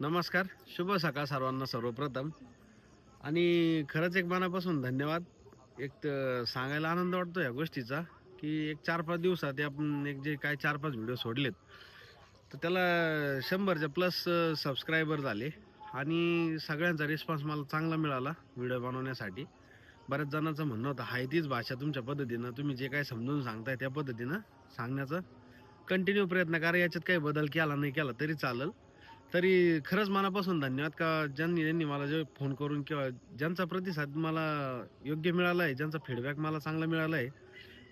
नमस्कार. शुभ सकाळ सर्वांना सर्वप्रथम. आणि खरंच एक मनापासून धन्यवाद. एक तर सांगायला आनंद वाटतो या गोष्टीचा की एक चार पाच दिवसात आपण एक जे काय चार पाच व्हिडिओ सोडलेत तर त्याला शंभरच्या प्लस सबस्क्रायबर झाले. आणि सगळ्यांचा रिस्पॉन्स मला चांगला मिळाला व्हिडिओ बनवण्यासाठी. बऱ्याच जणांचं म्हणणं होतं हाय तीच भाषा तुमच्या पद्धतीनं तुम्ही जे काय समजून सांगताय त्या पद्धतीनं सांगण्याचं. कंटिन्यू प्रयत्न करा याच्यात काही बदल केला नाही केला तरी चालेल. तरी खरंच मनापासून धन्यवाद का ज्यांनी ज्यांनी मला जे फोन करून किंवा ज्यांचा प्रतिसाद मला योग्य मिळाला आहे ज्यांचा फीडबॅक मला चांगला मिळाला आहे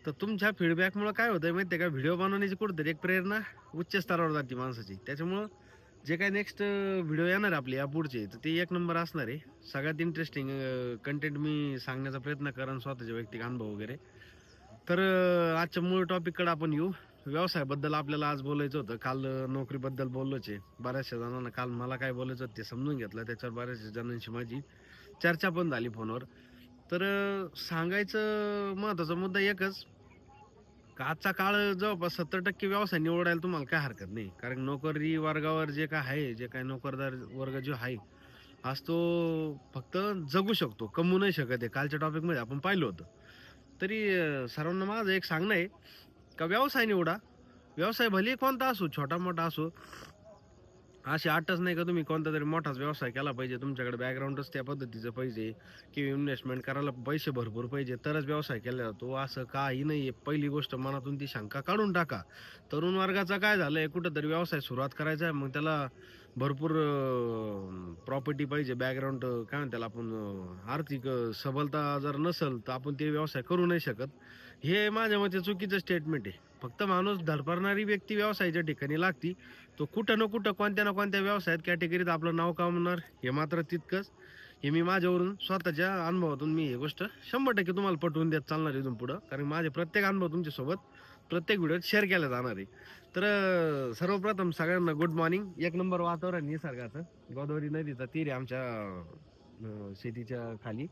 तर तुमच्या फीडबॅकमुळं काय होतं आहे माहिती आहे का? व्हिडिओ बनवण्याची कुठंतरी एक प्रेरणा उच्च स्तरावर जाते माणसाची. त्याच्यामुळं जे काही नेक्स्ट व्हिडिओ येणार आहे आपले या पुढचे तर ते एक नंबर असणार आहे. सगळ्यात इंटरेस्टिंग कंटेंट मी सांगण्याचा प्रयत्न करेन स्वतःचे वैयक्तिक अनुभव वगैरे. तर आजच्या मूळ टॉपिककडे आपण येऊ. व्यवसायाबद्दल आपल्याला आज बोलायचं होतं. काल नोकरीबद्दल बोललोच आहे. बऱ्याचशा जणांना काल मला काय बोलायचं होतं ते समजून घेतलं. त्याच्यावर बऱ्याचशा जणांशी माझी चर्चा पण झाली फोनवर. तर सांगायचं महत्त्वाचा मुद्दा एकच. का आजचा काळ जवळपास सत्तर टक्के व्यवसाय निवडायला तुम्हाला काय हरकत नाही. कारण नोकरी वर्गावर जे काय आहे जे काय नोकरदार वर्ग जो आहे आज तो फक्त जगू शकतो कमवू नाही शकत आहे. कालच्या टॉपिकमध्ये आपण पाहिलं होतं. तरी सर्वांना माझं एक सांगणं आहे का व्यवसाय निवडा. व्यवसाय भले कोणता असो छोटा मोठा असो असे आठच नाही का तुम्ही कोणता तरी मोठाच व्यवसाय केला पाहिजे. तुमच्याकडे बॅकग्राऊंडच त्या पद्धतीचं पाहिजे. किंवा इन्व्हेस्टमेंट करायला पैसे भरपूर पाहिजे. तरच व्यवसाय केला जातो. असं काही नाही आहे पहिली गोष्ट मनातून ती शंका काढून टाका. तरुण वर्गाचा काय झालं आहे कुठंतरी व्यवसाय सुरुवात करायचा आहे. मग त्याला भरपूर प्रॉपर्टी पाहिजे. बॅकग्राऊंड काय म्हणतात त्याला आपण आर्थिक सबलता जर नसेल तर आपण ते व्यवसाय करू नाही शकत. हे माझ्या मते चुकीचं स्टेटमेंट आहे. फक्त माणूस धडपडणारी व्यक्ती व्यवसायाच्या ठिकाणी लागती. तो कुठं ना कुठं कोणत्या ना कोणत्या व्यवसायात कॅटेगरीत आपलं नाव कामणार हे मात्र तितकंच. हे मी माझ्यावरून स्वतःच्या अनुभवातून मी ही गोष्ट शंभर टक्के तुम्हाला पटवून देत चालणार इथून पुढं. कारण माझे प्रत्येक अनुभव तुमच्यासोबत प्रत्येक व्हिडिओत शेअर केला जाणार आहे. तर सर्वप्रथम सगळ्यांना गुड मॉर्निंग एक नंबर वातावरण निसर्गाचं. गोदावरी नदीचा तीर आहे आमच्या शेतीच्या खाली.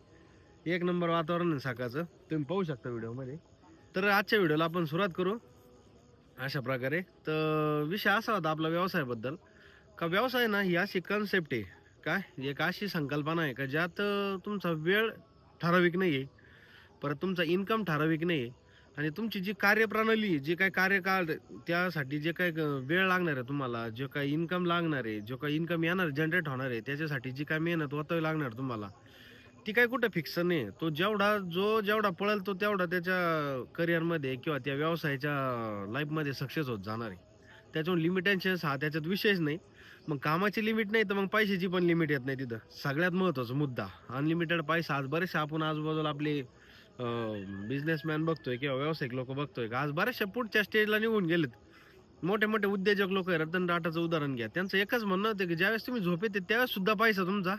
एक नंबर वातावरण सकाळचं. तुम्ही पाहू शकता व्हिडिओमध्ये तर आजच्या व्हिडिओला आपण सुरुवात करू. अशा प्रकारे. तर विषय असा होता आपला व्यवसायाबद्दल. का व्यवसाय ना ही अशी कन्सेप्ट आहे. काय? एक अशी संकल्पना आहे का ज्यात तुमचा वेळ ठराविक नाही आहे परत तुमचा इन्कम ठराविक नाही आहे आणि तुमची जी कार्यप्रणाली आहे, जे काय कार्यकाळ त्यासाठी जे काय वेळ लागणार आहे तुम्हाला जे काही इन्कम लागणार आहे जो काय इन्कम येणार जनरेट होणार आहे त्याच्यासाठी जी काय मेहनत वतावी लागणार तुम्हाला ती काय कुठं फिक्स नाही तो जेवढा जो जेवढा पळेल तो तेवढा त्याच्या करिअरमध्ये किंवा त्या व्यवसायाच्या लाईफमध्ये सक्सेस होत जाणार आहे. त्याच्यावर लिमिटेशन्स हा त्याच्यात विषयच नाही. मग कामाची लिमिट नाही तर मग पैशाची पण लिमिट येत नाही तिथं. सगळ्यात महत्त्वाचा मुद्दा. अनलिमिटेड पैसा. आज बरेचसे आपण आजूबाजूला आपले बिझनेसमॅन बघतोय किंवा व्यावसायिक लोक बघतोय का आज बऱ्याचशा पुढच्या स्टेजला निघून गेलेत. मोठे मोठे उद्योजक लोक रतन टाटाचं उदाहरण घ्या. त्यांचं एकच म्हणणं होतं की ज्यावेळेस तुम्ही झोपेत त्यावेळेस सुद्धा पैसा तुमचा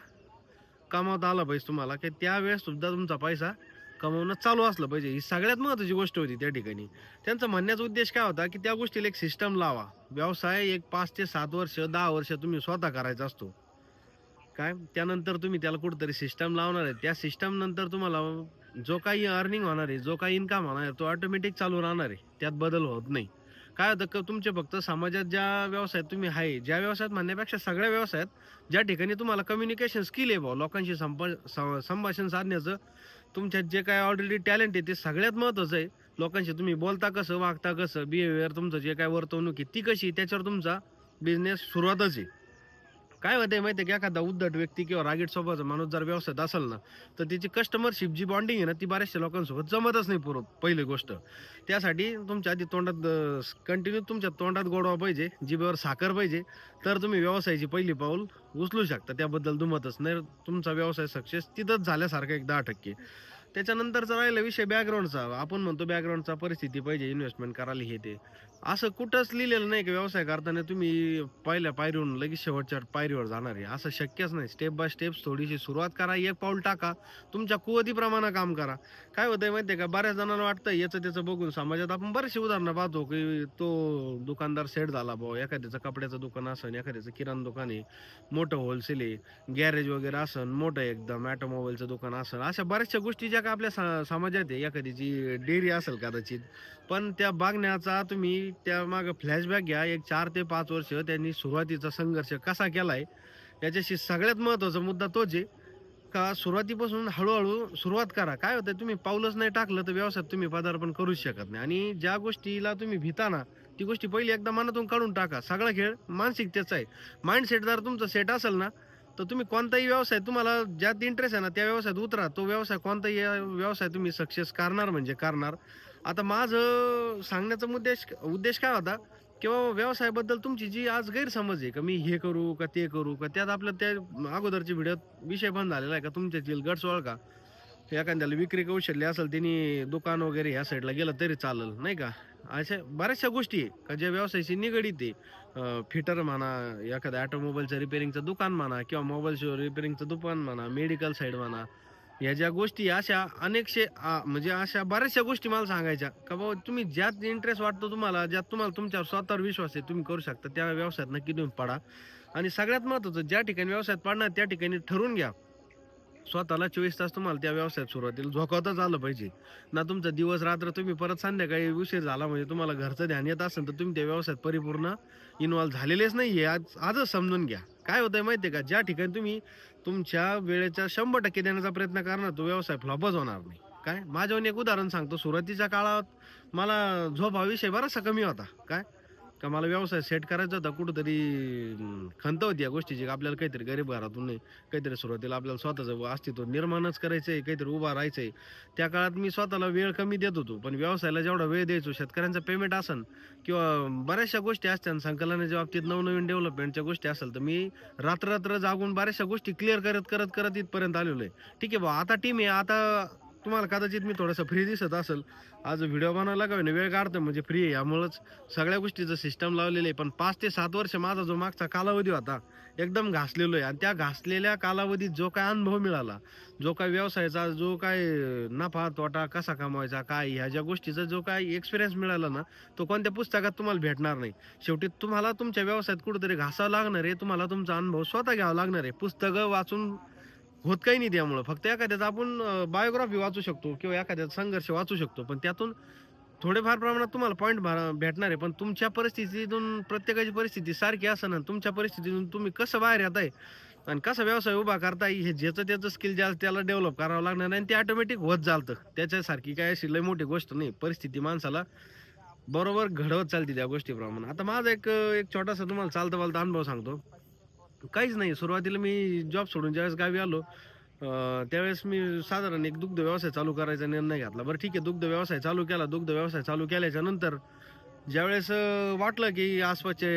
कमावता आला पाहिजे तुम्हाला की त्यावेळेस सुद्धा तुमचा पैसा कमवणं चालू असलं पाहिजे. ही सगळ्यात महत्त्वाची गोष्ट होती त्या ठिकाणी. त्यांचा म्हणण्याचा उद्देश काय होता की त्या गोष्टीला एक सिस्टम लावा. व्यवसाय एक पाच ते सात वर्ष दहा वर्ष तुम्ही स्वतः करायचा असतो. काय? त्यानंतर तुम्ही त्याला कुठंतरी सिस्टम लावणार आहे. त्या सिस्टम नंतर तुम्हाला जो काही अर्निंग होणार आहे जो काही इन्कम होणार आहे तो ऑटोमॅटिक चालू राहणार आहे. त्यात बदल होत नाही. काय होतं का तुमचे फक्त समाजात ज्या व्यवसायात तुम्ही आहे ज्या व्यवसायात म्हणण्यापेक्षा सगळ्या व्यवसायात ज्या ठिकाणी तुम्हाला कम्युनिकेशन स्किल आहे भाऊ लोकांशी संप संभाषण साधण्याचं तुमच्यात जे काय ऑलरेडी टॅलेंट आहे ते सगळ्यात महत्त्वाचं आहे. लोकांशी तुम्ही बोलता कसं वागता कसं बिहेवियर तुमचं जे काय वर्तवणूक आहे ती कशी त्याच्यावर तुमचा बिझनेस सुरुवातच आहे. काय होते माहिती आहे की? एखादा उद्धट व्यक्ती किंवा रागीट स्वभावाचा माणूस जर व्यवसायात असेल ना तर त्याची कस्टमरशिप जी बॉन्डिंग आहे ना ती बऱ्याचशा लोकांसोबत जमतच नाही पूर्व पहिली गोष्ट. त्यासाठी तुमच्या आधी तोंडात कंटिन्यू तुमच्या तोंडात गोडवा पाहिजे जिभेवर साखर पाहिजे तर तुम्ही व्यवसायाची पहिली पाऊल उचलू शकता. त्याबद्दल दुमतच नाही. तुमचा व्यवसाय सक्सेस तिथंच झाल्यासारखं एक दहा टक्के त्याच्यानंतरचा राहिला विषय बॅकग्राऊंडचा आपण म्हणतो बॅकग्राऊंडचा परिस्थिती पाहिजे इन्व्हेस्टमेंट करायला हे ते. असं कुठंच लिहिलेलं नाही की व्यवसाय करताना तुम्ही पहिल्या पायरीवरून लगेच शेवटच्या पायरीवर जाणार आहे. असं शक्यच नाही. स्टेप बाय स्टेप थोडीशी सुरुवात करा एक पाऊल टाका तुमच्या कुवतीप्रमाणे काम करा. काय होतंय माहितीये का? बऱ्याच जणांना वाटतं याचं त्याचं बघून समाजात आपण बरेचशी उदाहरणं पाहतो की तो दुकानदार सेट झाला भाऊ. एखाद्याचं कपड्याचं दुकान असन एखाद्याचं किराणा दुकान आहे मोठं होलसेल आहे गॅरेज वगैरे असन मोठं एकदम ऑटोमोबाईलचं दुकान असन. अशा बऱ्याचशा गोष्टी ज्या का आपल्या सा- समाजात आहे. एखाद्याची डेअरी असेल कदाचित पण त्या बघण्याचा तुम्ही त्या मागं फ्लॅशबॅक घ्या. एक चार ते पाच वर्ष त्यांनी सुरुवातीचा संघर्ष कसा केलाय याच्याशी सगळ्यात महत्त्वाचा मुद्दा तोच आहे का सुरुवातीपासून हळूहळू सुरुवात करा. काय होतं तुम्ही पाऊलच नाही टाकलं तर व्यवसायात तुम्ही पदार्पण करूच शकत नाही. आणि ज्या गोष्टीला तुम्ही भिताना ती गोष्टी पहिली एकदा मनातून काढून टाका. सगळा खेळ मानसिकतेचा आहे. माइंडसेट जर तुमचं सेट असेल ना तर तुम्ही कोणताही व्यवसाय तुम्हाला ज्यात इंटरेस्ट आहे ना त्या व्यवसायात उतरा. तो व्यवसाय कोणताही व्यवसाय तुम्ही सक्सेस करणार म्हणजे करणार. आता माझं सांगण्याचा उद्देश उद्देश काय होता किंवा व्यवसायाबद्दल तुमची जी आज गैरसमज आहे का मी हे करू का ते करू का त्यात आपलं त्या अगोदरच्या व्हिडिओत विषय बंद झालेला आहे का तुमच्यातील गट्स ओळखा एखाद्याला विक्री कौशल्य असेल त्यांनी दुकान वगैरे ह्या साईडला गेलं तरी चालेल नाही का? अशा बऱ्याचशा गोष्टी आहे का ज्या व्यवसायाशी निगडीत आहे. फिटर म्हणा एखाद्या ऑटोमोबाईलचं रिपेअरिंगचं दुकान म्हणा किंवा मोबाईल रिपेअरिंगचं दुकान म्हणा मेडिकल साईड म्हणा या ज्या गोष्टी अशा अनेकशे म्हणजे अशा बऱ्याचशा गोष्टी मला सांगायच्या. का बाबा तुम्ही ज्यात इंटरेस्ट वाटतो तुम्हाला ज्यात तुम्हाला तुमच्यावर स्वतःवर विश्वास आहे तुम्ही करू शकता. त्या व्यवसायात नक्की तुम्ही पडा. आणि सगळ्यात महत्त्वाचं ज्या ठिकाणी व्यवसायात पडणार त्या ठिकाणी ठरवून घ्या. स्वतःला चोवीस तास तुम्हाला त्या व्यवसायात सुरुवातीला झोकावताच आलं पाहिजे. ना तुमचा दिवस रात्र तुम्ही परत संध्याकाळी उशीर झाला म्हणजे तुम्हाला घरचं ध्यान येत असेल तर तुम्ही त्या व्यवसायात परिपूर्ण इन्व्हॉल्व झालेलेच नाही आहे आज आजच समजून घ्या. काय होतं आहे माहिती आहे का? ज्या ठिकाणी तुम्ही तुमच्या वेळेच्या शंभर टक्के देण्याचा प्रयत्न करणार तो व्यवसाय फ्लॉपच होणार नाही. काय? माझ्यावर एक उदाहरण सांगतो. सुरुवातीच्या काळात मला झोप विषय बराचसा कमी होता. काय? का मला व्यवसाय सेट करायचा होता कुठंतरी खंत होती या गोष्टीची का आपल्याला काहीतरी गरीब घरातून नाही काहीतरी सुरुवातीला आपल्याला स्वतःचं अस्तित्व निर्माणच करायचं आहे काहीतरी उभा राहायचं आहे त्या काळात मी स्वतःला वेळ कमी देत होतो पण व्यवसायाला जेवढा वेळ द्यायचो शेतकऱ्यांचं पेमेंट असन किंवा बऱ्याचशा गोष्टी असतात संकलनाच्या बाबतीत नवनवीन डेव्हलपमेंटच्या गोष्टी असेल तर मी रात्र रात्र जागून बऱ्याचशा गोष्टी क्लिअर करत करत करत इथपर्यंत आलेलो आहे. ठीक आहे बा आता टीम आहे आता तुम्हाला कदाचित मी थोडंसं फ्री दिसत असेल. आज व्हिडिओ बनवायला का? वेळ काढतो म्हणजे फ्री आहे. यामुळंच सगळ्या गोष्टीचं सिस्टम लावलेलं आहे. पण पाच ते सात वर्ष माझा जो मागचा कालावधी होता एकदम घासलेलो आहे. आणि त्या घासलेल्या कालावधीत जो काय अनुभव मिळाला जो काय व्यवसायाचा जो काय नफा तोटा कसा कमवायचा काय ह्या ज्या गोष्टीचा जो काय एक्सपिरियन्स मिळाला ना तो कोणत्या पुस्तकात तुम्हाला भेटणार नाही. शेवटी तुम्हाला तुमच्या व्यवसायात कुठेतरी घासावं लागणार आहे. तुम्हाला तुमचा अनुभव स्वतः घ्यावा लागणार आहे. पुस्तकं वाचून होत काही नाही त्यामुळं. फक्त एखाद्याचा आपण बायोग्राफी वाचू शकतो किंवा एखाद्याचा संघर्ष वाचू शकतो. पण त्यातून थोडेफार प्रमाणात तुम्हाला पॉईंट भेटणार आहे. पण तुमच्या परिस्थितीतून प्रत्येकाची परिस्थिती सारखी असं तुमच्या परिस्थितीतून तुम्ही कसं बाहेर येत आहे आणि कसा व्यवसाय उभा करता हे ज्याचं त्याचं स्किल ज्या त्याला डेव्हलप करावं लागणार नाही आणि ते ऑटोमॅटिक होत चालतं. त्याच्यासारखी काय अशी लय मोठी गोष्ट नाही. परिस्थिती माणसाला बरोबर घडवत चालते त्या गोष्टीप्रमाणे. आता माझा एक एक छोटासा तुम्हाला चालता बालता अनुभव सांगतो. काहीच नाही. सुरुवातीला मी जॉब सोडून ज्यावेळेस गावी आलो त्यावेळेस मी साधारण एक दुग्ध व्यवसाय चालू करायचा निर्णय घेतला. बरं ठीक आहे दुग्ध व्यवसाय चालू केला. दुग्ध व्यवसाय चालू केल्याच्यानंतर ज्यावेळेस वाटलं की आसपासचे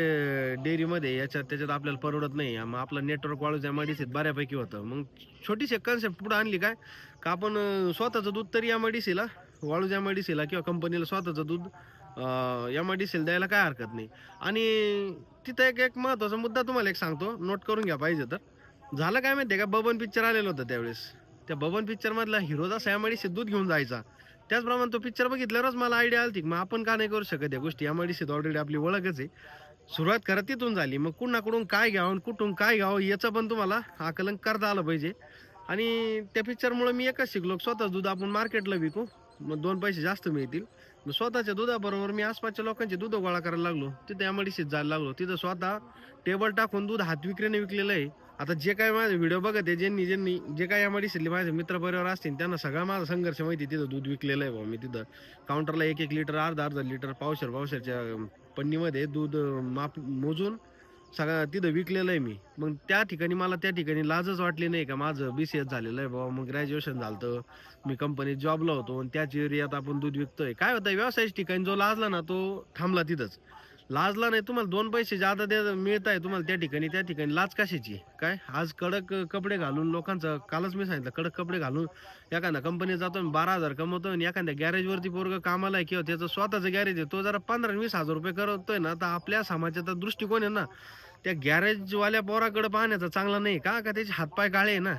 डेअरीमध्ये याच्यात त्याच्यात आपल्याला परवडत नाही. मग आपलं नेटवर्क वाळू त्या मेडिसीत बऱ्यापैकी होतं. मग छोटीशी कन्सेप्ट पुढे आणली काय? का आपण स्वतःचं दूध तरी या मडीसीला वाळू या मेडिसीला किंवा कंपनीला स्वतःचं दूध एम आय डी सील द्यायला काय हरकत नाही. आणि तिथं एक एक महत्त्वाचा मुद्दा तुम्हाला एक सांगतो. नोट करून घ्या पाहिजे तर. झालं काय माहिती आहे का? बबन पिक्चर आलेलं होतं त्यावेळेस. त्या बबन पिक्चरमधला मधला एम आय डी दूध घेऊन जायचा. त्याचप्रमाणे तो पिक्चर बघितल्यावरच मला आयडिया आली की मग आपण का नाही करू शकत या गोष्टी? एम आय डी सीत ऑलरेडी आपली ओळखच आहे. सुरुवात करत तिथून झाली. मग कुणाकडून काय घ्यावं आणि कुठून काय घ्यावं याचं पण तुम्हाला आकलन करता आलं पाहिजे. आणि त्या पिक्चरमुळे मी एकच शिकलो स्वतःच दूध आपण मार्केटला विकू. मग दोन पैसे जास्त मिळतील. मग स्वतःच्या दुधाबरोबर मी आसपासच्या लोकांचे दूध गोळा करायला लागलो. तिथे एमआयडीसीत जायला लागलो. तिथं स्वतः टेबल टाकून दूध हात विक्रीने विकलेलं आहे. आता जे काय माझे व्हिडिओ बघत आहे ज्यांनी ज्यांनी जे काय एमआयडीसीतले माझे मित्र असतील त्यांना सगळा माझा संघर्ष माहिती तिथं दूध विकलेलं आहे भाऊ मी तिथं. काउंटरला एक एक लिटर अर्धा अर्धा लिटर पावशर पावशरच्या पन्नीमध्ये दूध माप मोजून सगळं तिथं विकलेलं आहे मी. मग त्या ठिकाणी मला त्या ठिकाणी लाजच वाटली नाही का? माझं बी सी एस झालेलं आहे बाबा. मग ग्रॅज्युएशन झालं मी कंपनीत जॉबला होतो. आणि त्याच एरियात आपण दूध विकतोय. काय होतं व्यवसायाच्या ठिकाणी जो लाजला ना तो थांबला तिथंच. लाजला नाही तुम्हाला दोन पैसे जादा दे मिळत आहे तुम्हाला त्या ठिकाणी त्या ठिकाणी. लाज कशाची? काय? आज कडक कपडे घालून लोकांचं कालच मी सांगितलं कडक कपडे घालून एखाद्या कंपनीत जातो आणि बारा हजार कमवतो आणि एखाद्या गॅरेजवरती पोरग कामाला आहे किंवा त्याचं स्वतःचं गॅरेज आहे तो जरा पंधरा वीस हजार रुपये करतोय ना तर आपल्या समाजाचा दृष्टिकोन आहे ना त्या गॅरेजवाल्या पोराकडे पाहण्याचा चांगला नाही का? का त्याचे हातपाय काळे आहे ना?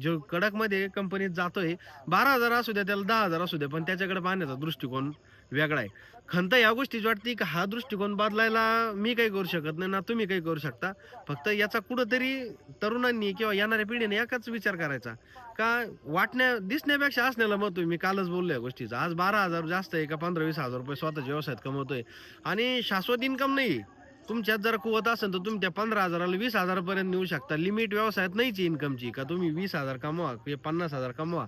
जो कडकमध्ये कंपनीत जातोय बारा हजार असू द्या त्याला दहा हजार असू द्या पण त्याच्याकडे पाहण्याचा दृष्टिकोन वेगळा आहे. खंत या गोष्टीची वाटते की हा दृष्टिकोन बदलायला मी काही करू शकत नाही ना तुम्ही काही करू शकता. फक्त याचा कुठंतरी तरुणांनी किंवा येणाऱ्या पिढीने एकाच विचार करायचा. का वाटण्या दिसण्यापेक्षा असण्याला मत मी कालच बोललो या गोष्टीचा. आज बारा हजार जास्त आहे का पंधरा वीस हजार रुपये स्वतःच्या व्यवसायात कमवतोय. आणि शाश्वत इन्कम नाही. तुमच्यात जर कुवत असेल तर तुम्ही त्या पंधरा हजाराला वीस हजारापर्यंत नेऊ शकता. लिमिट व्यवसायात नाहीची इन्कमची का तुम्ही वीस हजार कमवा किंवा पन्नास हजार कमवा.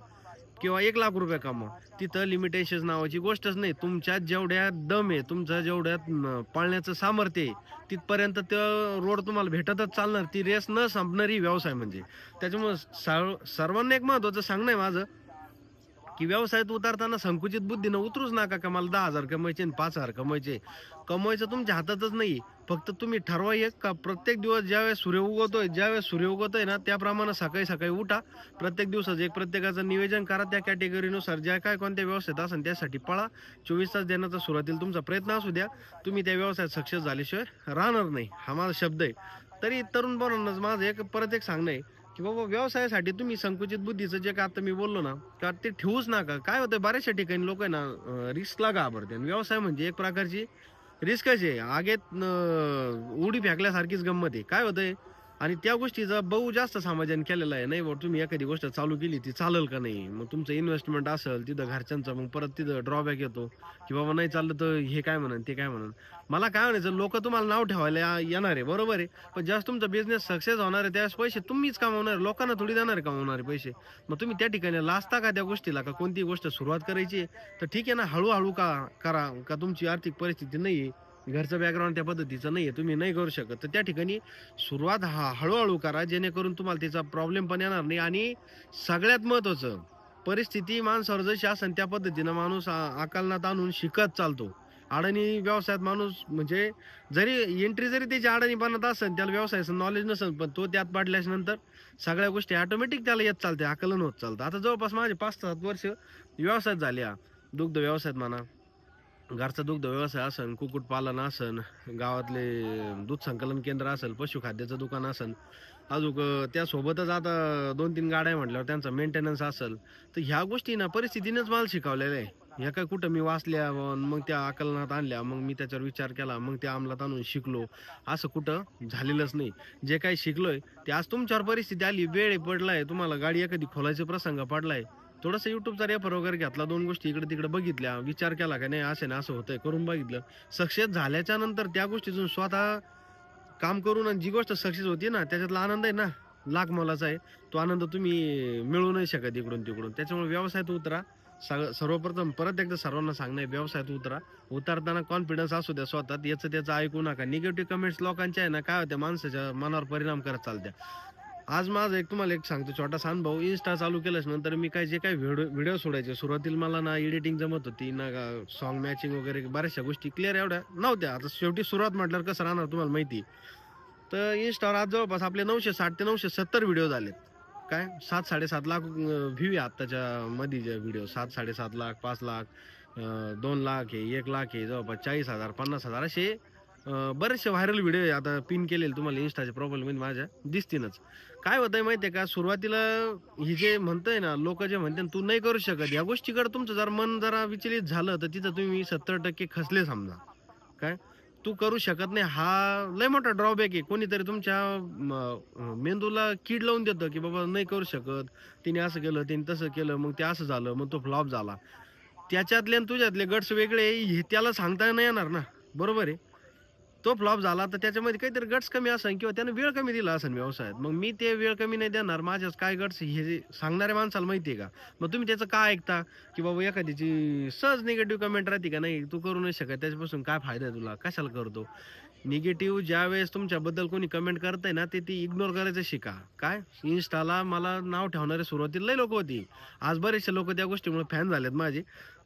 किंवा एक लाख रुपये कमवा तिथं लिमिटेशन नावाची गोष्टच नाही. तुमच्यात जेवढ्या दम आहे तुमचं जेवढ्या पाळण्याचं सामर्थ्य आहे तिथपर्यंत ते रोड तुम्हाला भेटतच चालणार. ती रेस न संपणारी व्यवसाय म्हणजे. त्याच्यामुळं सर्वांना एक महत्वाचं सांगणं आहे माझं. की व्यवसायात उतरताना संकुचित बुद्धीनं उतरूच नका का मला दहा हजार कमवायचे आणि पाच हजार कमवायचे. कमवायचं तुमच्या हातातच नाही. फक्त तुम्ही ठरवा एक का प्रत्येक दिवस ज्यावेळेस सूर्य उगवतोय ज्यावेळेस सूर्य उगवतोय ना त्याप्रमाणे सकाळी सकाळी उठा. प्रत्येक दिवसाचं एक प्रत्येकाचं नियोजन करा. त्या कॅटेगरीनुसार ज्या काय कोणत्या व्यवसायात असेल त्यासाठी पळा. चोवीस तास देण्याचा सुरुवातीला तुमचा प्रयत्न असू द्या. तुम्ही त्या व्यवसायात सक्सेस झाल्याशिवाय राहणार नाही. हा माझा शब्द आहे. तरी तरुण बनवणं माझं एक परत एक सांगणं आहे. की बाबा व्यवसायासाठी तुम्ही संकुचित बुद्धीचं जे का आता मी बोललो ना का ते ठेवूच नका. काय होतं बऱ्याचशा ठिकाणी लोक आहे ना रिस्कला घाबरते आणि व्यवसाय म्हणजे एक प्रकारची रिस्कच आहे. आगेत उडी फेकल्यासारखीच गंमत आहे. काय होतंय आणि त्या गोष्टीचा बहु जास्त समाजाने केलेला आहे. नाही बाबा तुम्ही एखादी गोष्ट चालू केली ती चालेल का नाही? मग तुमचं इन्व्हेस्टमेंट असेल तिथं घरच्यांचं मग परत तिथं ड्रॉबॅक येतो. की बाबा नाही चाललं तर हे काय म्हणन ते काय म्हणन? मला काय म्हणायचं लोक तुम्हाला नाव ठेवायला येणार आहे बरोबर आहे. पण ज्यावेळेस तुमचा बिझनेस सक्सेस होणार आहे त्यावेळेस पैसे तुम्हीच कमावणार लोकांना थोडी देणार आहे कमावणारे पैसे. मग तुम्ही त्या ठिकाणी लाजता का त्या गोष्टीला का कोणती गोष्ट सुरुवात करायची आहे, तर ठीक आहे ना हळूहळू का करा का तुमची आर्थिक परिस्थिती नाही आहे घरचं बॅकग्राऊंड त्या पद्धतीचं नाही आहे तुम्ही नाही करू शकत. तर त्या ठिकाणी सुरुवात हा हळूहळू करा जेणेकरून तुम्हाला त्याचा प्रॉब्लेम पण येणार नाही. आणि सगळ्यात महत्त्वाचं परिस्थिती माणसावर जशी असेल त्या पद्धतीनं माणूस आकलनात आणून शिकत चालतो. अडाणी व्यवसायात माणूस म्हणजे जरी एंट्री जरी त्याची अडाणी बनत असेल त्याला व्यवसायाचं नॉलेज नसेल पण तो त्यात पडल्याच्या नंतर सगळ्या गोष्टी ऑटोमॅटिक त्याला येत चालते आकलन होत चालतं. आता जवळपास माझे पाच सात वर्ष व्यवसायात झाले हा. दुग्ध व्यवसायात म्हणा घरचा दुग्ध व्यवसाय असन कुक्कुटपालन असन गावातले दूध संकलन केंद्र असेल पशुखाद्याचं दुकान असेल अजून त्यासोबतच आता दोन तीन गाड्या म्हटल्यावर त्यांचा मेंटेनन्स असेल तर ह्या गोष्टी ना परिस्थितीनेच मला शिकवलेल्या आहे. ह्या काय कुठं मी वाचल्या मग त्या आकलनात आणल्या मग मी त्याच्यावर विचार केला मग त्या अंमलात आणून शिकलो असं कुठं झालेलंच नाही. जे काही शिकलोय ते आज तुमच्यावर परिस्थिती आली वेळ आहे, पडलाय तुम्हाला गाडी एखादी खोलायचा प्रसंग पडलाय थोडंसं युट्यूबचा रेफर वगैरे घेतला दोन गोष्टी इकडे तिकडे बघितल्या विचार केला का नाही असं ना असं होतंय करून बघितलं. सक्सेस झाल्याच्यानंतर त्या गोष्टीतून स्वतः काम करून आणि जी गोष्ट सक्सेस होती ना त्याच्यातला आनंद आहे ना लाख मोलाचा आहे. तो आनंद तुम्ही मिळू नाही शकत इकडून तिकडून. त्याच्यामुळे व्यवसायात उतरा. सग- सर्वप्रथम परत एकदा सर्वांना सांगणं आहे व्यवसायात उतरा. उतरताना कॉन्फिडन्स असू द्या स्वतः याचं त्याचं ऐकू नका. निगेटिव्ह कमेंट्स लोकांच्या आहे ना काय होत्या माणसाच्या मनावर परिणाम करत चालत्या. आज माझं एक तुम्हाला एक सांगतो छोटासा अनुभव. इन्स्टा चालू केल्याच नंतर मी काय जे काही व्हिडिओ व्हिडिओ सोडायचे सुरुवातीला मला ना एडिटिंग जमत होती ना सॉन्ग मॅचिंग वगैरे बऱ्याचशा गोष्टी क्लिअर एवढ्या नव्हत्या. आता शेवटी सुरुवात म्हटल्यावर कसं राहणार तुम्हाला माहिती. तर इन्स्टावर आज जवळपास आपले नऊशे साठ ते नऊशे सत्तर व्हिडिओ झालेत. काय? सात साडेसात लाख व्ह्यू आहे आत्ताच्या मध्ये जे व्हिडिओ सात साडेसात लाख पाच लाख दोन लाख आहे एक लाख आहे जवळपास चाळीस हजार पन्नास हजार असे बरेचसे व्हायरल व्हिडिओ आता पिन केलेले तुम्हाला इन्स्टाच्या प्रोफाईलमध्ये माझ्या. दिसतीलच. काय होतंय माहितीये का? सुरुवातीला हे जे म्हणतंय ना लोक जे म्हणते तू नाही करू शकत. या गोष्टीकडे तुमचं जर मन जरा विचलित झालं तर तिथं तुम्ही सत्तर टक्के खसले समजा. काय? तू करू शकत नाही. हा लय मोठा ड्रॉबॅक आहे. कोणीतरी तुमच्या मेंदूला कीड लावून देतं की बाबा नाही करू शकत. तिने असं केलं तिने तसं केलं मग ते असं झालं मग तो फ्लॉप झाला. त्याच्यातले आणि तुझ्यातले गट्स वेगळे हे त्याला सांगता नाही येणार ना. बरोबर आहे? तो फ्लॉप झाला तर त्याच्यामध्ये काहीतरी गट्स कमी असेल किंवा त्यानं वेळ कमी दिला असेल व्यवसायात. मग मी ते वेळ कमी नाही देणार माझ्याच काय गट्स हे जे सांगणाऱ्या माणसाला माहिती आहे का? मग तुम्ही त्याचं काय ऐकता? की बाबा एखाद्याची सहज निगेटिव्ह कमेंट राहते का? नाही तू करू नाही शकत त्याच्यापासून काय फायदा आहे तुला? कशाला करतो? निगेटिव्ह ज्या वेळेस तुमच्याबद्दल कोणी कमेंट करतंय ना ते ती इग्नोर करायचं शिका. काय? इन्स्टाला मला नाव ठेवणारे सुरुवातीला लई लोक होती. आज बरेचसे लोक त्या गोष्टीमुळे फॅन झालेत माझे.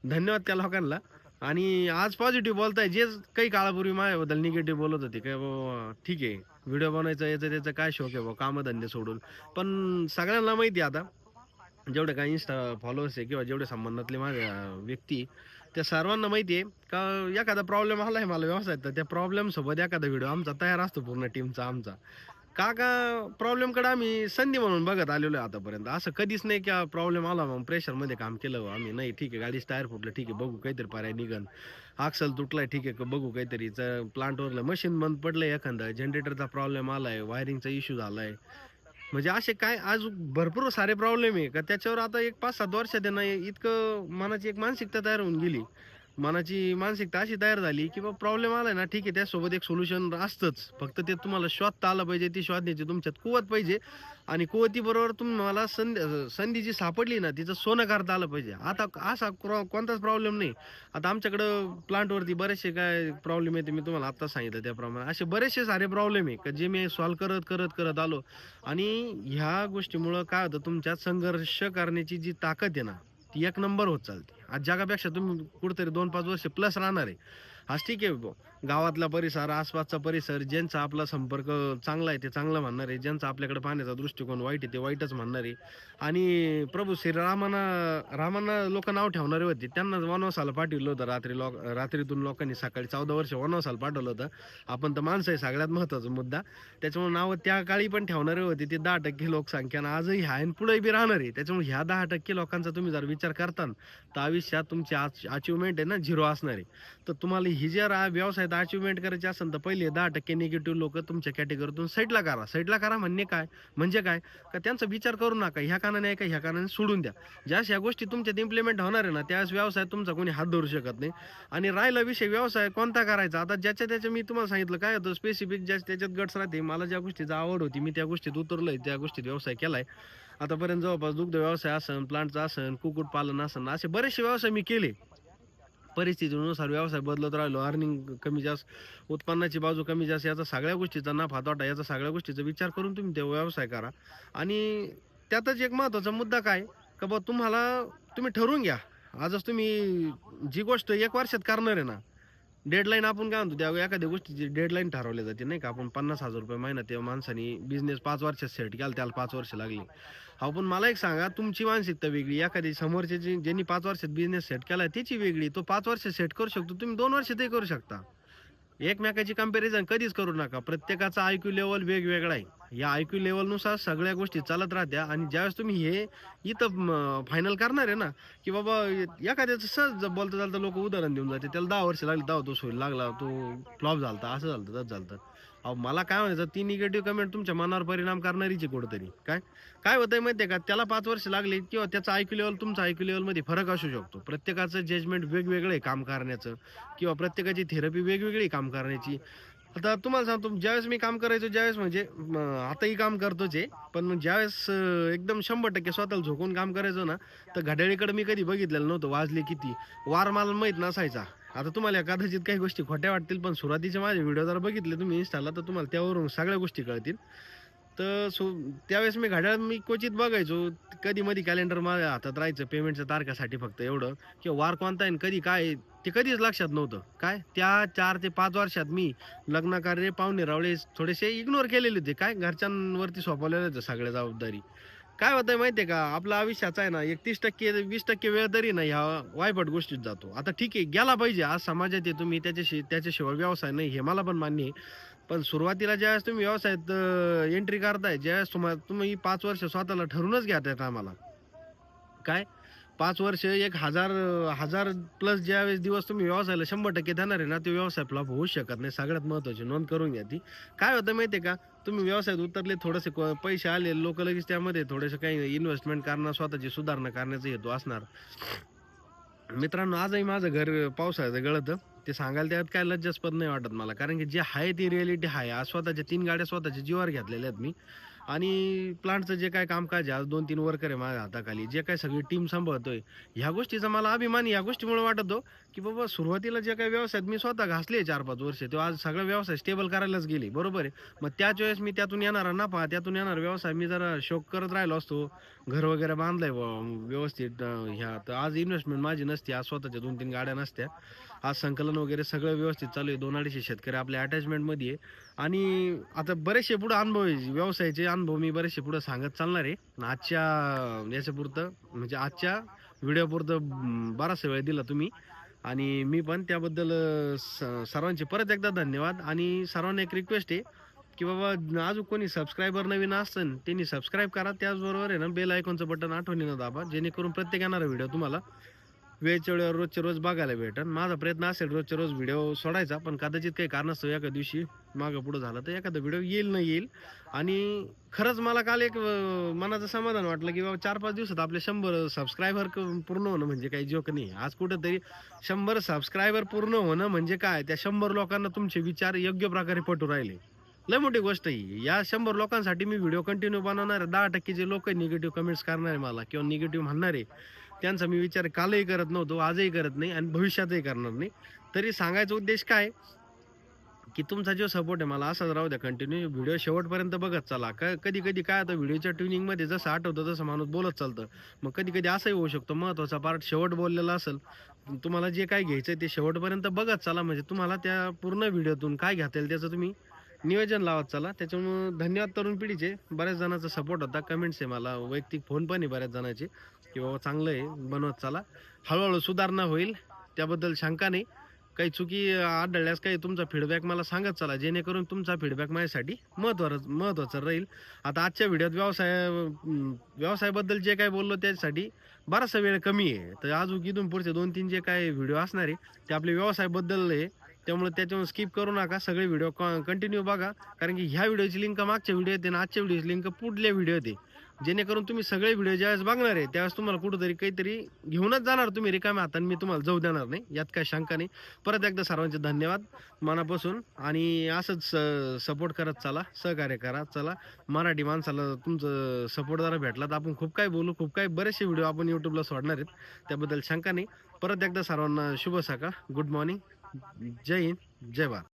धन्यवाद त्या लोकांना. आणि आज पॉझिटिव्ह बोलताय. जे काही काळापूर्वी माझ्याबद्दल निगेटिव्ह बोलत होते काय बाबा ठीक आहे. व्हिडिओ बनवायचा याचं त्याचं काय शौक आहे बाबा कामधंदे सोडून. पण सगळ्यांना माहिती आहे आता जेवढे काही इन्स्टा फॉलोअर्स आहे किंवा जेवढे संबंधातले माझ्या व्यक्ती त्या सर्वांना माहिती आहे का एखादा प्रॉब्लेम आला आहे मला व्यवसायात तर त्या प्रॉब्लेमसोबत एखादा व्हिडिओ आमचा तयार असतो पूर्ण टीमचा आमचा. का का प्रॉब्लेमकडे आम्ही संधी म्हणून बघत आलेलो आहे आतापर्यंत. असं कधीच नाही की प्रॉब्लेम आला मग प्रेशरमध्ये काम केलं आम्ही नाही ठीक आहे गाडीच टायर फुटलं ठीक आहे बघू काहीतरी पर्याय निघन. आक्सल तुटलाय ठीक आहे बघू काहीतरी. तर प्लांटवरलं मशीन बंद पडलंय एखादं जनरेटरचा प्रॉब्लेम आलाय वायरिंगचा इश्यू झालाय. म्हणजे असे काय आज भरपूर सारे प्रॉब्लेम आहे. का त्याच्यावर आता एक पाच सात वर्षात आहे इतकं मनाची एक मानसिकता तयार होऊन गेली. मनाची मानसिकता अशी तयार झाली की बाबा प्रॉब्लेम आलाय ना ठीक आहे त्यासोबत एक सोल्युशन असतंच. फक्त ते तुम्हाला शोधता आलं पाहिजे ती शोधण्याची तुमच्यात कुवत पाहिजे. आणि कुवतीबरोबर तुम्हाला संधी संधी जी सापडली ना तिचं सोनं करता आलं पाहिजे. आता असा कोणताच प्रॉब्लेम नाही. आता आमच्याकडं प्लांटवरती बरेचसे काय प्रॉब्लेम येते मी तुम्हाला आता सांगितलं त्याप्रमाणे. असे बरेचसे सारे प्रॉब्लेम आहे का जे मी सॉल्व्ह करत करत करत आलो. आणि ह्या गोष्टीमुळं काय होतं तुमच्यात संघर्ष करण्याची जी ताकद आहे ना ती एक नंबर होत चालते. आज जगापेक्षा तुम्ही कुठेतरी दोन पाच वर्ष प्लस राहणार आहे. आज ठीक आहे गावातला परिसर आसपासचा परिसर ज्यांचा आपला संपर्क चांगला आहे ते चांगलं म्हणणार आहे. ज्यांचा आपल्याकडे पाहण्याचा दृष्टिकोन वाईट आहे ते वाईटच म्हणणार आहे. आणि प्रभू श्रीरामाना रामांना लोक नाव ठेवणारे होते. त्यांना वनवासाला पाठवलं होतं. रात्री लोक रात्रीतून लोकांनी सकाळी चौदा वर्ष वनवासाला पाठवलं होतं. आपण तर माणसं आहे सगळ्यात महत्त्वाचा मुद्दा. त्याच्यामुळे नावं त्या काळी पण ठेवणारे होते. ते दहा टक्के लोकसंख्या आजही आहे आणि पुढे बी राहणार आहे. त्याच्यामुळे ह्या दहा टक्के लोकांचा तुम्ही जर विचार करताना तर आयुष्यात तुमची अचिव्हमेंट आहे ना झिरो असणार आहे. तर तुम्हाला ही जर व्यवसायात अचिव्हमेंट करायची असेल तर पहिले दहा टक्के निगेटिव्ह लोक तुमच्या कॅटेगरीतून साईडला करा. साईडला करा म्हणणे काय? म्हणजे काय? का त्यांचा विचार करू नका. ह्या कानाने ऐका का ह्या कानाने सोडून द्या. ज्यास ह्या गोष्टी तुमच्यात इम्प्लिमेंट होणार आहे ना त्याच व्यवसायात तुमचा कोणी हात धरू शकत नाही. आणि राहिला विषय व्यवसाय कोणता करायचा? आता ज्याच्या त्याच्या मी तुम्हाला सांगितलं काय होतं? स्पेसिफिक ज्या त्याच्यात गट्स राहते. मला ज्या गोष्टीचा आवड होती मी त्या गोष्टीत उतरलोय त्या गोष्टीत व्यवसाय केलाय. आतापर्यंत जवळपास दुग्ध व्यवसाय असन प्लांटचा असन कुक्कुटपालन असन असे बरेचसे व्यवसाय मी केले. परिस्थितीनुसार व्यवसाय बदलत राहिलो. अर्निंग कमी जास्त उत्पन्नाची बाजू कमी जास्त याचा सगळ्या गोष्टीचा नफा तोटा याचा सगळ्या गोष्टीचा विचार करून तुम्ही ते व्यवसाय करा. आणि त्यातच एक महत्त्वाचा मुद्दा काय? का बा तुम्हाला तुम्ही ठरवून घ्या. आजच तुम्ही जी गोष्ट एक वर्षात करणार आहे ना डेडलाईन आपण काय म्हणतो त्या एखाद्या गोष्टीची डेडलाईन ठरवली जाते नाही का? आपण पन्नास हजार रुपये महिना त्या माणसाने बिझनेस पाच वर्षात सेट केला त्याला पाच वर्ष लागली. हा पण मला एक सांगा तुमची मानसिकता वेगळी एखादी समोरचे ज्यांनी पाच वर्षात बिझनेस सेट केला त्याची वेगळी. तो पाच वर्ष सेट करू शकतो तुम्ही दोन वर्षातही करू शकता. एकमेकाची कंपॅरिझन कधीच करू नका. प्रत्येकाचा आयक्यू लेवल वेगवेगळा आहे. या आयक्यू लेवलनुसार सगळ्या गोष्टी चालत राहत्या आणि ज्यावेळेस तुम्ही हे इथं फायनल करणार आहे ना की बाबा एखाद्याचं सहज बोलता तर लोक उदाहरण देऊन जाते. त्याला दहा वर्ष लागली दहा तो सोयी लागला तो फ्लॉप झालता असं झालं तसं झालं अहो मला काय म्हणायचं ती निगेटिव्ह कमेंट तुमच्या मनावर परिणाम करणारीच आहे कुठंतरी. काय? काय होतंय माहितीये का? त्याला पाच वर्ष लागली किंवा त्याचा आयक्यू लेवल तुमचा आयक्यू लेवलमध्ये फरक असू शकतो. प्रत्येकाचं जजमेंट वेगवेगळं आहे काम करण्याचं किंवा प्रत्येकाची थेरपी वेगवेगळी काम करण्याची. आता तुम्हाला सांगतो ज्यावेळेस मी काम करायचो ज्यावेळेस म्हणजे आताही काम करतोच आहे. पण मग ज्यावेळेस एकदम शंभर टक्के स्वतःला झोकून काम करायचो ना तर घड्याळीकडे मी कधी बघितलेलं नव्हतं वाजले किती? वार मला माहीत नसायचा. आता तुम्हाला कदाचित काही गोष्टी खोट्या वाटतील पण सुरुवातीचे माझे व्हिडिओ जर बघितले तुम्ही इन्स्टाला तर तुम्हाला त्यावरून सगळ्या गोष्टी कळतील. तर सो त्यावेळेस मी घड्याळ मी क्वचित बघायचो कधी मध्ये कॅलेंडर माझ्या हातात राहायचं पेमेंटच्या तारखासाठी फक्त एवढं किंवा वार कोणता आहे कधी काय ते कधीच लक्षात नव्हतं. काय? त्या चार ते पाच वर्षात मी लग्नाकार रे पाहुणे रावळे थोडेसे इग्नोर केलेले होते. काय? घरच्यांवरती सोपवलेलं होतं सगळ्या जबाबदारी. काय होतंय माहितीये का? आपला आयुष्याचा आहे ना एक तीस टक्के वीस टक्के वेळ तरी ना ह्या वायपट गोष्टीत जातो. आता ठीक आहे गेला पाहिजे. आज समाजात आहे तुम्ही त्याच्याशी त्याच्याशिवाय व्यवसाय नाही हे मला पण मान्य आहे. पण सुरुवातीला ज्यावेळेस तुम्ही व्यवसायात एंट्री करताय ज्यावेळेस तुम्हाला तुम्ही पाच वर्ष स्वतःला ठरूनच घ्या त्या कामाला. काय? पाच वर्ष एक हजार हजार प्लस ज्यावेळेस दिवस तुम्ही व्यवसायाला शंभर टक्के देणार आहे ना तो व्यवसाय फ्लॉप होऊ शकत नाही. सगळ्यात महत्त्वाची नोंद करून घ्या ती. काय होतं माहिती आहे का? तुम्ही व्यवसायात उतरले थोडेसे पैसे आले लोक लगेच त्यामध्ये थोडेसे काही इन्व्हेस्टमेंट करणं स्वतःची सुधारणा करण्याचा हेतू असणार. मित्रांनो आजही माझं घर पावसाळ्याचं गळतं. ते सांगायला त्यात काय लज्जास्पद नाही वाटत मला. कारण की जे आहे ती रिॲलिटी आहे. आज स्वतःच्या तीन गाड्या स्वतःच्या जीवावर घेतलेल्या आहेत मी. आणि प्लांटचं जे काय कामकाज आहे आज दोन तीन वर्कर आहे माझ्या हाताखाली जे काय सगळी टीम सांभाळतोय ह्या गोष्टीचा मला अभिमान या गोष्टीमुळे वाटतो की बाबा सुरुवातीला जे काही व्यवसायात मी स्वतः घासले चार पाच वर्ष तो आज सगळा व्यवसाय स्टेबल करायलाच गेले बरोबर आहे? मग त्याच वेळेस मी त्यातून येणारा नफा त्यातून येणारा व्यवसाय मी जरा शोक करत राहिलो असतो. घर वगैरे बांधलंय बुवा व्यवस्थित ह्या तर आज इन्व्हेस्टमेंट माझी नसते आज स्वतःच्या दोन तीन गाड्या नसत्या. आज संकलन वगैरे सगळं व्यवस्थित चालू आहे. दोन अडीचशे शेतकरी आपल्या अटॅचमेंटमध्ये आहे. आणि आता बरेचसे पुढं अनुभव व्यवसायाचे अनुभव मी बरेचसे पुढं सांगत चालणार आहे. आणि आजच्या याच्यापुरतं म्हणजे आजच्या व्हिडिओपुरतं बराचसा वेळ दिला तुम्ही. आणि मी पण त्याबद्दल स- सर्वांचे परत एकदा धन्यवाद. आणि सर्वांना एक रिक्वेस्ट आहे की बाबा अजून कोणी सबस्क्रायबर नवीन असतं त्यांनी सबस्क्राईब करा. त्याचबरोबर आहे ना बेल आयकॉनचं बटन आठवणीनं दाबा. जेणेकरून प्रत्येक येणारा व्हिडिओ तुम्हाला वेळच्या वेळेवर रोजचे रोज बघायला भेटन. माझा प्रयत्न असेल रोजच्या रोज व्हिडिओ सोडायचा पण कदाचित काही कारणास्तव एका दिवशी मागं पुढं झालं तर एखादा व्हिडिओ येईल नाही येईल. आणि खरंच मला काल एक मनाचं समाधान वाटलं की बाबा चार पाच दिवसात आपले शंभर सबस्क्रायबर पूर्ण होणं म्हणजे काही जोक नाही. आज कुठंतरी शंभर सबस्क्रायबर पूर्ण होणं म्हणजे काय? त्या शंभर लोकांना तुमचे विचार योग्य प्रकारे पटू राहिले. लय मोठी गोष्ट ही. या शंभर लोकांसाठी मी व्हिडिओ कंटिन्यू बनवणार आहे. दहा टक्के जे लोक निगेटिव्ह कमेंट्स करणारे मला किंवा निगेटिव्ह म्हणणारे त्यांचा मी विचार कालही करत नव्हतो आजही करत नाही आणि भविष्यातही करणार नाही. तरी सांगायचा उद्देश काय? की तुमचा जो सपोर्ट आहे मला असाच राहू द्या कंटिन्यू व्हिडिओ शेवटपर्यंत बघत चला. क कधी कधी काय होतं व्हिडिओच्या ट्युनिंगमध्ये जसं आठवतं तसं माणूस बोलत चालतं. मग कधी कधी असंही होऊ शकतो महत्त्वाचा पार्ट शेवट बोललेला असेल तुम्हाला जे काय घ्यायचं ते शेवटपर्यंत बघत चला. म्हणजे तुम्हाला त्या पूर्ण व्हिडिओतून काय घेता येईल त्याचं तुम्ही नियोजन लावत चला. त्याच्यामुळं धन्यवाद तरुण पिढीचे. बऱ्याच जणांचा सपोर्ट होता कमेंट्स आहे मला वैयक्तिक फोन पण आहे बऱ्याच जणांचे. की बाबा चांगलं आहे बनवत चला. हळूहळू सुधारणा होईल त्याबद्दल शंका नाही. काही चुकी आढळल्यास काही तुमचा फीडबॅक मला सांगत चला जेणेकरून तुमचा फीडबॅक माझ्यासाठी महत्त्वाचं महत्त्वाचं राहील. आता आजच्या व्हिडिओत व्यवसाय व्यवसायाबद्दल जे काही बोललो त्यासाठी बराचसा वेळ कमी आहे. तर अजून इथून पुढचे दोन तीन जे काही व्हिडिओ असणार आहे ते आपले व्यवसायाबद्दल आहे. त्यामुळे त्याच्यावर स्किप करू नका. सगळे व्हिडिओ कंटिन्यू बघा. कारण की ह्या व्हिडिओची लिंक मागच्या व्हिडिओ येते आणि आजच्या व्हिडिओची लिंक पुढल्या व्हिडिओ येते जेणेकरून तुम्ही सगळे व्हिडिओ ज्यावेळेस बघणार आहे त्यावेळेस तुम्हाला कुठंतरी काहीतरी घेऊनच जाणार तुम्ही रिकाम्या हाताने मी तुम्हाला जाऊ देणार नाही यात काय शंका नाही. परत एकदा सर्वांचे धन्यवाद मनापासून. आणि असंच सपोर्ट करत चला सहकार्य करा चला. मराठी माणसाला तुमचं सपोर्ट जरा भेटला तर आपण खूप काही बोलू खूप काही बरेचसे व्हिडिओ आपण यूट्यूबला सोडणार आहेत. त्याबद्दल शंका नाही. परत एकदा सर्वांना शुभ सकाळ गुड मॉर्निंग जय हिंद जय भारत.